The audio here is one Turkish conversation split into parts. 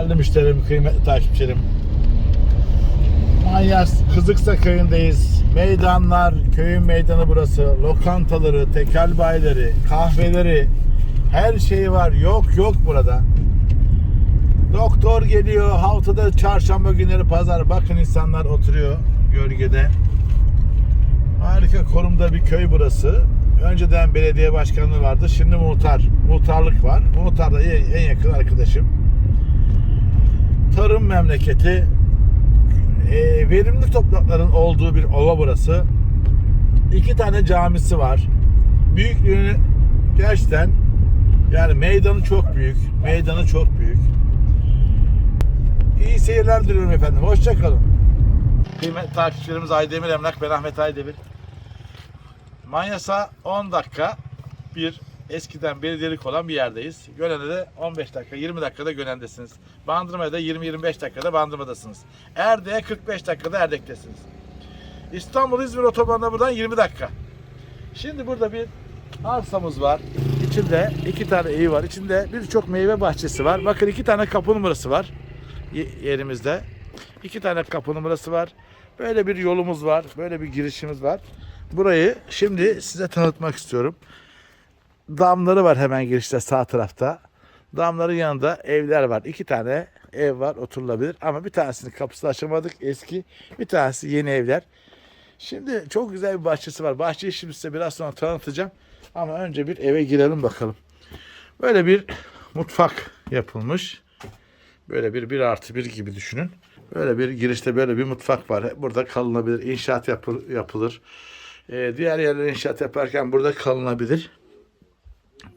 Değerli müşterim, kıymetli takipçilerim. Manyas Kızıksa köyündeyiz. Meydanlar, köyün meydanı burası. Lokantaları, tekel bayileri, kahveleri, her şey var. Yok yok burada. Doktor geliyor. Haftada çarşamba günleri pazar. Bakın insanlar oturuyor gölgede. Harika konumda bir köy burası. Önceden belediye başkanlığı vardı. Şimdi muhtar, muhtarlık var. Muhtar da en yakın arkadaşım. Tarım memleketi. e, verimli toprakların olduğu bir ova burası. İki tane camisi var. Büyüklüğünü gerçekten yani meydanı çok büyük. Meydanı çok büyük. İyi seyirler diliyorum efendim. Hoşçakalın. Kıymetli takipçilerimiz Aydemir Emlak, ben Ahmet Aydemir. Manyas'a 10 dakika bir eskiden belediyelik olan bir yerdeyiz. Gölen'de de 15 dakika, 20 dakikada Gölen'desiniz. Bandırma'da 20-25 dakikada Bandırma'dasınız. Erdek'e 45 dakikada Erdek'tesiniz. İstanbul-İzmir otobanına buradan 20 dakika. Şimdi burada bir arsamız var. İçinde iki tane evi var. İçinde birçok meyve bahçesi var. Bakın iki tane kapı numarası var yerimizde. İki tane kapı numarası var. Böyle bir yolumuz var. Böyle bir girişimiz var. Burayı şimdi size tanıtmak istiyorum. Damları var hemen girişte sağ tarafta. Damların yanında evler var. İki tane ev var oturulabilir. Ama bir tanesinin kapısını açamadık eski. Bir tanesi yeni evler. Şimdi çok güzel bir bahçesi var. Bahçeyi şimdi size biraz sonra tanıtacağım. Ama önce bir eve girelim bakalım. Böyle bir mutfak yapılmış. Böyle bir bir artı bir gibi düşünün. Böyle bir girişte böyle bir mutfak var. Burada kalınabilir. İnşaat yapı- yapılır. Ee, diğer yerlere inşaat yaparken burada kalınabilir.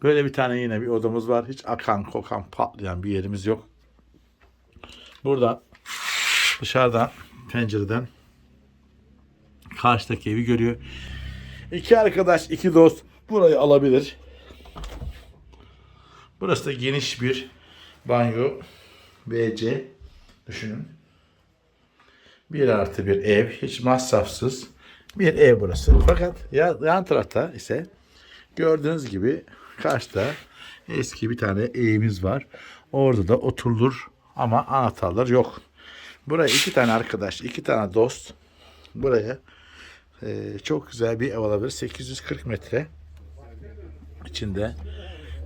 Böyle bir tane yine bir odamız var. Hiç akan, kokan, patlayan bir yerimiz yok. Burada dışarıdan pencereden karşıdaki evi görüyor. İki arkadaş, iki dost burayı alabilir. Burası da geniş bir banyo. BC düşünün. Bir artı bir ev. Hiç masrafsız bir ev burası. Fakat ya, yan tarafta ise gördüğünüz gibi karşıda eski bir tane evimiz var. Orada da oturulur ama anahtarlar yok. Buraya iki tane arkadaş, iki tane dost buraya e, çok güzel bir ev alabilir. 840 metre içinde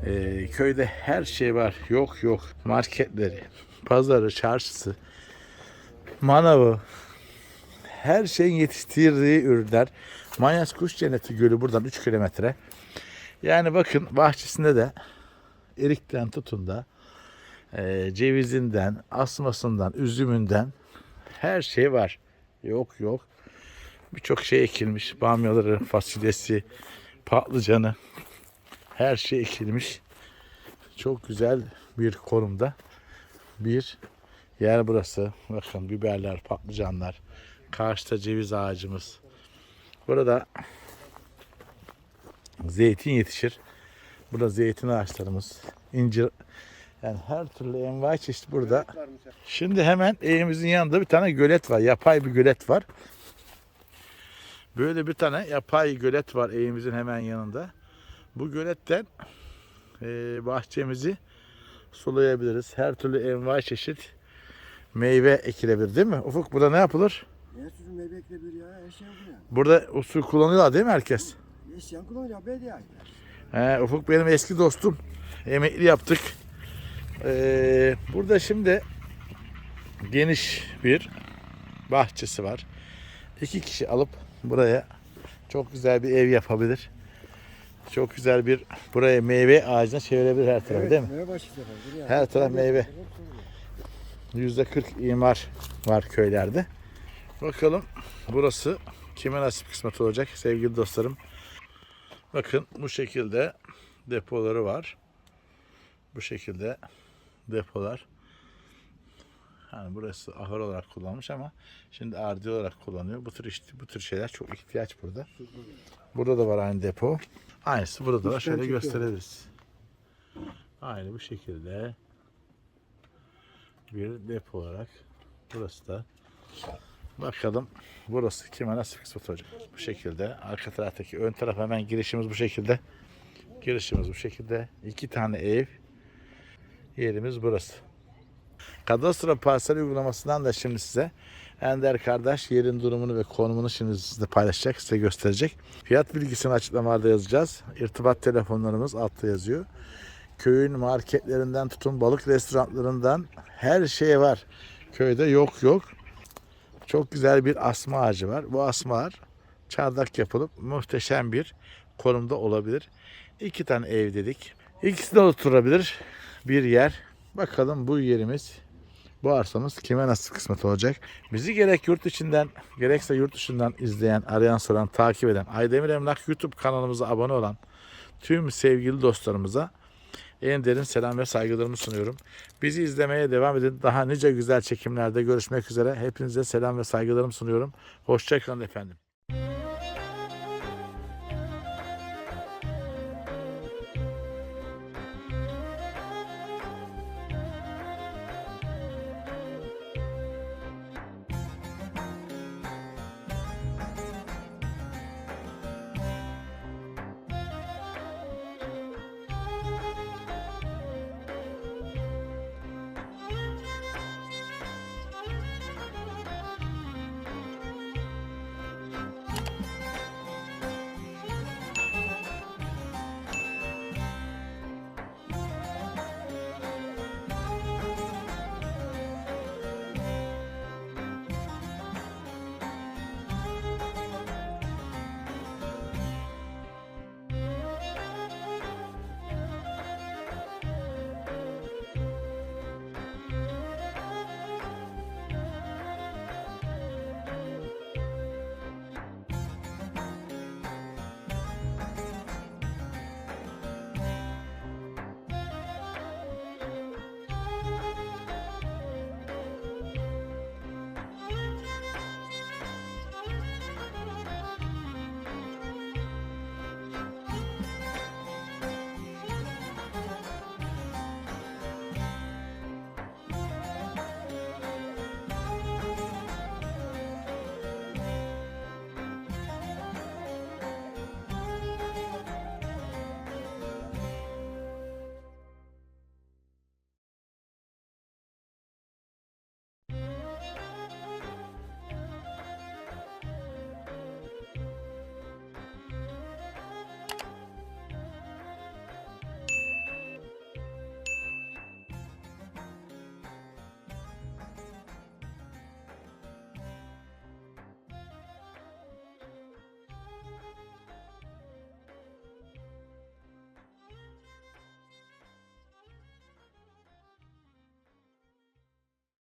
e, köyde her şey var. Yok yok. Marketleri, pazarı, çarşısı, manavı, her şeyin yetiştirdiği ürünler. Manyas Kuş Cenneti Gölü buradan 3 kilometre. Yani bakın bahçesinde de erikten tutun da e, cevizinden, asmasından, üzümünden her şey var. Yok yok. Birçok şey ekilmiş. Bamyaları, fasulyesi, patlıcanı. Her şey ekilmiş. Çok güzel bir konumda bir yer burası. Bakın biberler, patlıcanlar. Karşıda ceviz ağacımız. Burada zeytin yetişir. Burada zeytin ağaçlarımız, incir yani her türlü envai çeşit burada. Şimdi hemen evimizin yanında bir tane gölet var. Yapay bir gölet var. Böyle bir tane yapay gölet var evimizin hemen yanında. Bu göletten e, bahçemizi sulayabiliriz. Her türlü envai çeşit meyve ekilebilir değil mi? Ufuk burada ne yapılır? Ne sözün mebekle bir ya, eşyan kullan. Burada usul kullanıyorlar değil mi herkes? Eşyan kullan ya, be ya. He, Ufuk benim eski dostum. Emekli yaptık. Ee, burada şimdi geniş bir bahçesi var. İki kişi alıp buraya çok güzel bir ev yapabilir. Çok güzel bir buraya meyve ağacına çevirebilir her tarafı değil mi? Efendim. ya. Her taraf meyve. Yüzde 40 imar var köylerde. Bakalım burası kime nasip kısmet olacak sevgili dostlarım. Bakın bu şekilde depoları var. Bu şekilde depolar. Yani burası ahır olarak kullanmış ama şimdi ardi olarak kullanıyor. Bu tür işte, bu tür şeyler çok ihtiyaç burada. Burada da var aynı depo. Aynısı burada da var. Şöyle gösterebiliriz. Aynı bu şekilde bir depo olarak burası da bakalım burası kime nasıl kısmet olacak bu şekilde arka taraftaki ön taraf hemen girişimiz bu şekilde girişimiz bu şekilde iki tane ev yerimiz burası Kadastro parsel uygulamasından da şimdi size Ender kardeş yerin durumunu ve konumunu şimdi size paylaşacak, size gösterecek. Fiyat bilgisini açıklamalarda yazacağız. İrtibat telefonlarımız altta yazıyor. Köyün marketlerinden tutun balık restoranlarından her şey var. Köyde yok yok. Çok güzel bir asma ağacı var. Bu asma ağaç çardak yapılıp muhteşem bir konumda olabilir. İki tane ev dedik. İkisi de oturabilir bir yer. Bakalım bu yerimiz, bu arsamız kime nasıl kısmet olacak? Bizi gerek yurt içinden gerekse yurt dışından izleyen, arayan, soran, takip eden, Aydemir Emlak YouTube kanalımıza abone olan tüm sevgili dostlarımıza en derin selam ve saygılarımı sunuyorum. Bizi izlemeye devam edin. Daha nice güzel çekimlerde görüşmek üzere. Hepinize selam ve saygılarımı sunuyorum. Hoşçakalın efendim.